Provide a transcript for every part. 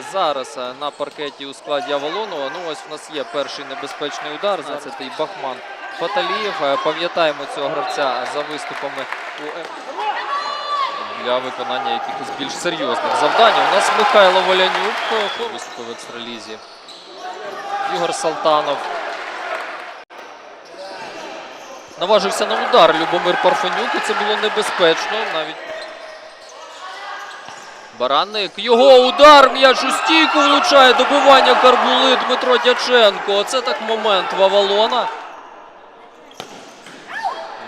зараз е, на паркеті у складі Авалонова. Ну ось в нас є перший небезпечний удар. 12-й Бахман Фаталієв. Е, Пам'ятаємо цього гравця за виступами у для виконання якихось більш серйозних завдань. У нас Михайло Волянюк е, виступив в екстралізі. Ігор Салтанов. Наважився на удар Любомир Парфенюк, і це було небезпечно. Навіть Баранник. Його удар. М'яч у стійку влучає. Добивання Карбули Дмитро Дяченко. Оце так момент Вавалона.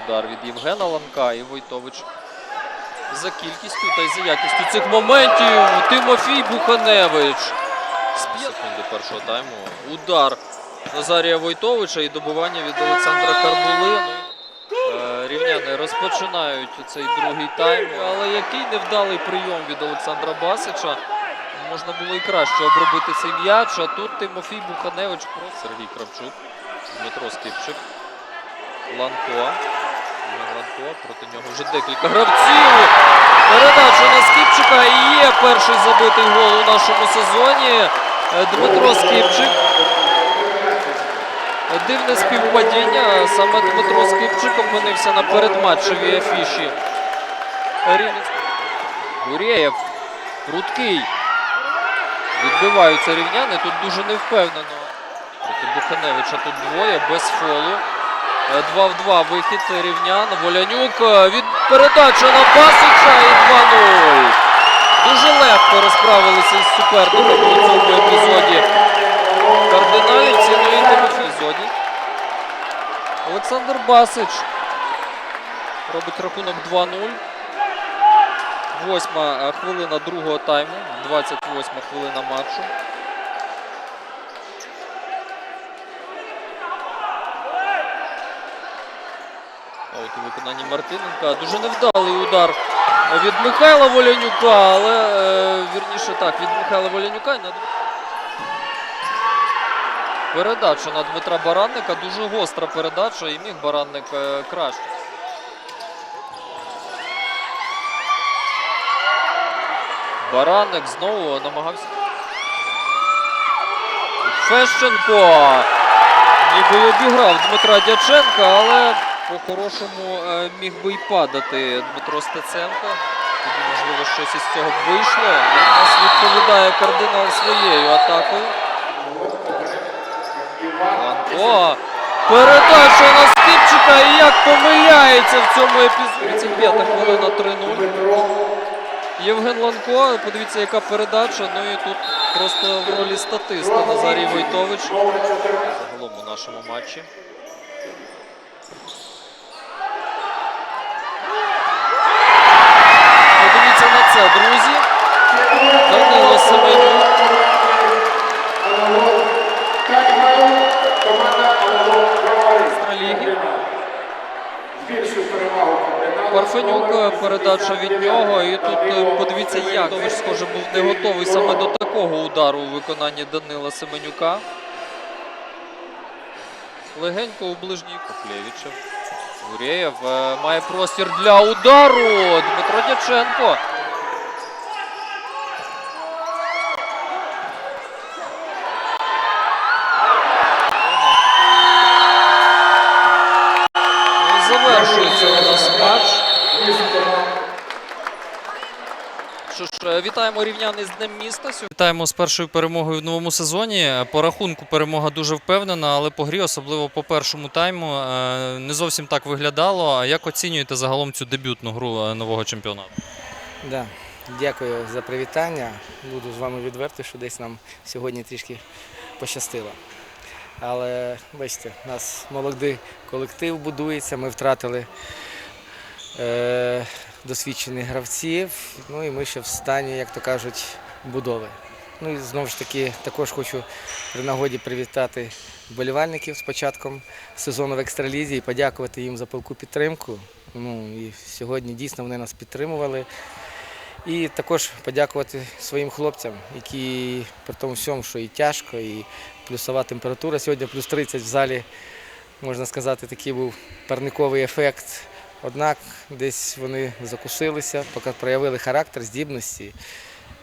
Удар від Євгена Ланка і Войтович. За кількістю та й за якістю цих моментів. Тимофій Буханевич. З секунди першого тайму. Удар Назарія Войтовича і добивання від Олександра Карбули. Рівняни розпочинають цей другий тайм, але який невдалий прийом від Олександра Басича. Можна було і краще обробити цей м'яч, а тут Тимофій Буханевич просто Сергій Кравчук, Дмитро Скипчик, Ланко. Євген Ланко, проти нього вже декілька гравців. Передача на Скипчика і є перший забитий гол у нашому сезоні. Е, Дмитро Скипчик. Дивне співпадіння. Саме Дмитро Скипчик опинився на передматчевій афіші. Гурєєв. Прудкий. Відбиваються рівняни. Тут дуже невпевнено. Проти Буханевича тут двоє без фолу. Е, Два в два вихід рівнян. Волянюк. е, Від передача на Басича і 2-0. Дуже легко розправилися із суперником у цьому епізоді. Кардиналівці, ну і Тимофій Зоні. Олександр Басич робить рахунок 2-0. Восьма е, хвилина другого тайму. 28 хвилина матчу. А от у виконанні Мартиненка дуже невдалий удар від Михайла Волянюка, але е, вірніше так, від Михайла Волянюка Передача на Дмитра Баранника. Дуже гостра передача і міг Баранник е, краще. Баранник знову намагався. Фещенко. Ніби обіграв Дмитра Дяченка, але по-хорошому е, міг би й падати Дмитро Стеценко. Тоді, можливо, щось із цього б вийшло. У нас відповідає кардинал своєю атакою. Ланко. Передача на Скипчика і як помиляється в цьому епізоді. 35 хвилина 3-0. Євген Ланко, подивіться, яка передача. Ну і тут просто в ролі статиста Назарій Войтович. Загалом у нашому матчі. Подивіться на це, друзі. Данило Семенюк. Ліги. Парфенюк, передача від нього. І тут е, подивіться, як Тович, схоже, був не готовий саме до такого удару у виконанні Данила Семенюка. Легенько у ближній Коплєвічев. Гурєєв е, має простір для удару. Дмитро Дяченко. Ну, і Завершується у нас матч. Що ж, е, вітаємо рівняни з Днем міста. Вітаємо з першою перемогою в новому сезоні. По рахунку перемога дуже впевнена, але по грі, особливо по першому тайму, е, не зовсім так виглядало. А Як оцінюєте загалом цю дебютну гру е, нового чемпіонату? Да. Дякую за привітання. Буду з вами відвертий, що десь нам сьогодні трішки пощастило. Але бачите, у нас молодий колектив будується, ми втратили досвідчених гравців, ну і ми ще в стані, як то кажуть, будови. Ну і знову ж таки, також хочу при нагоді привітати вболівальників з початком сезону в екстралізі і подякувати їм за пилку підтримку. Ну і сьогодні дійсно вони нас підтримували. І також подякувати своїм хлопцям, які при тому всьому, що і тяжко, і плюсова температура. Сьогодні плюс 30 в залі, можна сказати, такий був парниковий ефект. Однак десь вони закусилися, поки проявили характер, здібності.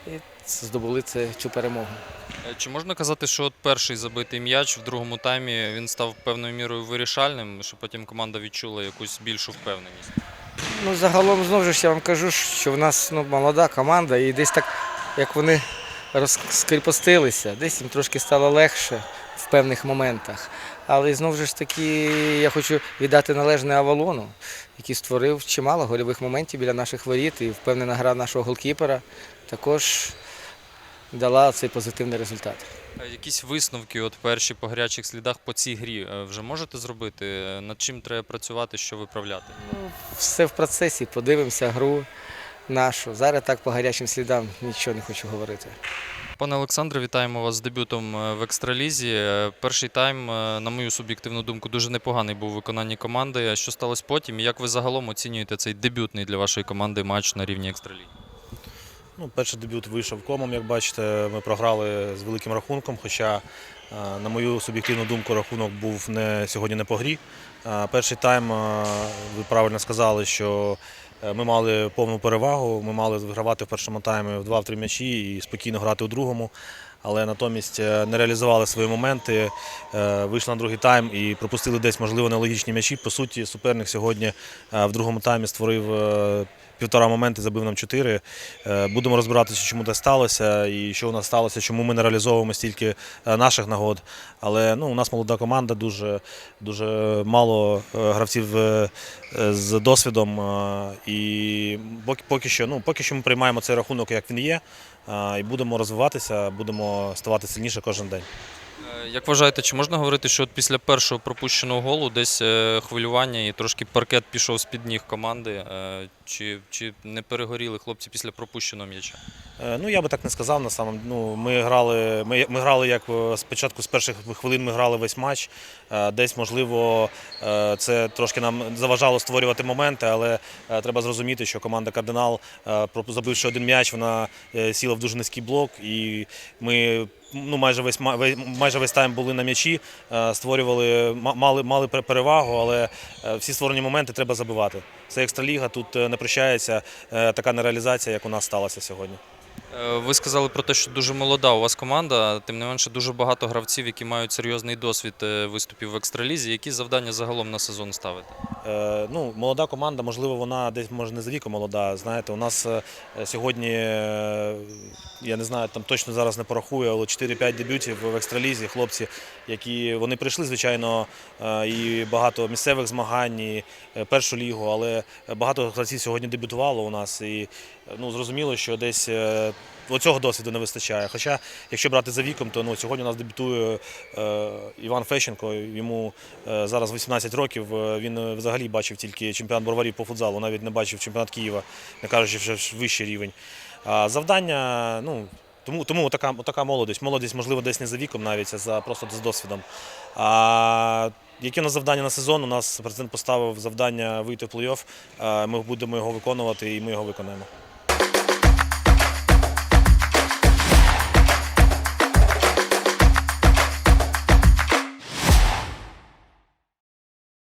і здобули це, цю перемогу. Е, Чи можна казати, що от перший забитий м'яч в другому таймі він став певною мірою вирішальним, що потім команда відчула якусь більшу впевненість? Ну, загалом знову ж я вам кажу, що в нас ну, молода команда, і десь так, як вони розкріпостилися, десь їм трошки стало легше в певних моментах. Але знову ж таки я хочу віддати належне Авалону, який створив чимало гольових моментів біля наших воріт, і впевнена гра нашого голкіпера також дала цей позитивний результат. Якісь висновки, от перші по гарячих слідах по цій грі е, вже можете зробити? Над чим треба працювати, що виправляти? Все в процесі, подивимося гру нашу. Зараз так по гарячим слідам нічого не хочу говорити. Пане Олександре, вітаємо вас з дебютом е, в екстралізі. Е, Перший тайм, е, на мою суб'єктивну думку, дуже непоганий був у виконанні команди. Що сталося потім? Як ви загалом оцінюєте цей дебютний для вашої команди матч на рівні екстраліги? Ну, перший дебют вийшов комом, як бачите, ми програли з великим рахунком. Хоча, на мою суб'єктивну думку, рахунок був не сьогодні не по грі. Перший тайм, ви правильно сказали, що ми мали повну перевагу. Ми мали вигравати в першому таймі в 2-3 м'ячі і спокійно грати у другому. Але натомість е, не реалізували свої моменти, е, вийшли на другий тайм і пропустили десь, можливо, нелогічні м'ячі. По суті, суперник сьогодні е, в другому таймі створив е, півтора моменти, забив нам чотири. Е, Будемо розбиратися, чому це сталося і що у нас сталося, чому ми не реалізовуємо стільки е, наших нагод. Але ну, у нас молода команда, дуже, дуже мало е, гравців з досвідом. І поки, поки, що, ну, поки що ми приймаємо цей рахунок, як він є, і будемо розвиватися, будемо ставати сильніше кожен день. Як вважаєте, чи можна говорити, що от після першого пропущеного голу десь хвилювання і трошки паркет пішов з-під ніг команди? Чи, чи не перегоріли хлопці після пропущеного м'яча? Е, Ну, я би так не сказав. На самом, ну, ми грали, ми, ми грали як е, спочатку з перших хвилин ми грали весь матч. Е, Десь, можливо, це трошки нам заважало створювати моменти, але треба зрозуміти, що команда Кардинал, забивши один м'яч, вона сіла в дуже низький блок, і ми ну, майже весь майже весь тайм були на м'ячі, створювали, мали, мали перевагу, але всі створені моменти треба забивати. Це екстраліга, тут не прощається е, така нереалізація, як у нас сталася сьогодні. Е, Ви сказали про те, що дуже молода у вас команда, тим не менше дуже багато гравців, які мають серйозний досвід е, виступів в екстралізі. Які завдання загалом на сезон ставите? Е, ну, молода команда, можливо, вона десь може не за віком молода. Знаєте, у нас е, сьогодні, е, я не знаю, там точно зараз не порахую, але 4-5 дебютів в екстралізі. Хлопці, які вони прийшли, звичайно, і багато місцевих змагань, і першу лігу, але багато гравців сьогодні дебютувало у нас. І ну, зрозуміло, що десь. Оцього досвіду не вистачає. Хоча, якщо брати за віком, то ну, сьогодні у нас дебютує е, Іван Фещенко. Йому е, зараз 18 років. Е, Він е, взагалі бачив тільки чемпіонат броварів по футзалу, навіть не бачив чемпіонат Києва, не кажучи, вже вищий рівень. А завдання, ну. Тому, тому така, така молодість. Молодість, можливо, десь не за віком навіть, а за просто з досвідом. А яке у нас завдання на сезон? У нас президент поставив завдання вийти в плей-офф. Е, Ми будемо його виконувати і ми його виконаємо.